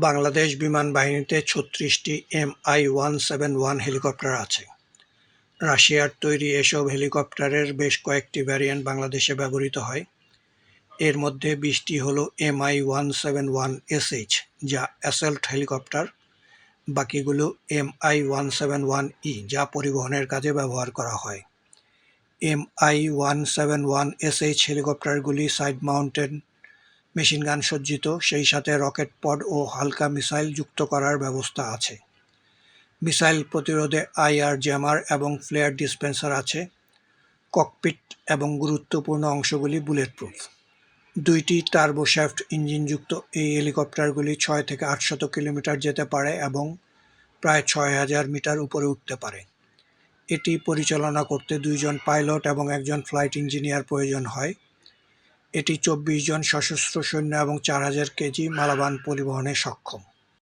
বাংলাদেশ বিমান বাহিনীতে ছত্রিশটি MI one seven one helicopter আছে। রাশিয়ার তৈরি এসব হেলিকপ্টারের বেশ কয়েকটি ভ্যারিয়েন্ট বাংলাদেশে ব্যবহৃত হয়। এর মধ্যে বিশটি হল MI one seven one SH যা অ্যাসল্ট হেলিকপ্টার। বাকিগুলো MI one seven one E, যা পরিবহনের কাজে ব্যবহার করা হয়। MI one seven one SH হেলিকপ্টারগুলি side mountain machine gun সজ্জিত, সেই সাথে রকেট পড ও হালকা মিসাইল যুক্ত করার ব্যবস্থা আছে। মিসাইল প্রতিরোধে আইআর জ্যামার এবং ফ্লেয়ার ডিসপেন্সার আছে। ককপিট এবং গুরুত্বপূর্ণ অংশগুলি বুলেটপ্রুফ। দুইটি টার্বোশ্যাফট ইঞ্জিনযুক্ত এই হেলিকপ্টারগুলি ছয় থেকে আটশত কিলোমিটার যেতে পারে এবং প্রায় ছয় হাজার মিটার উপরে উঠতে পারে। এটি পরিচালনা করতে দুইজন পাইলট এবং একজন ফ্লাইট ইঞ্জিনিয়ার প্রয়োজন হয়। এটি চব্বিশ জন সশস্ত্র সৈন্য এবং চার হাজার কেজি মালাবান পরিবহনে সক্ষম।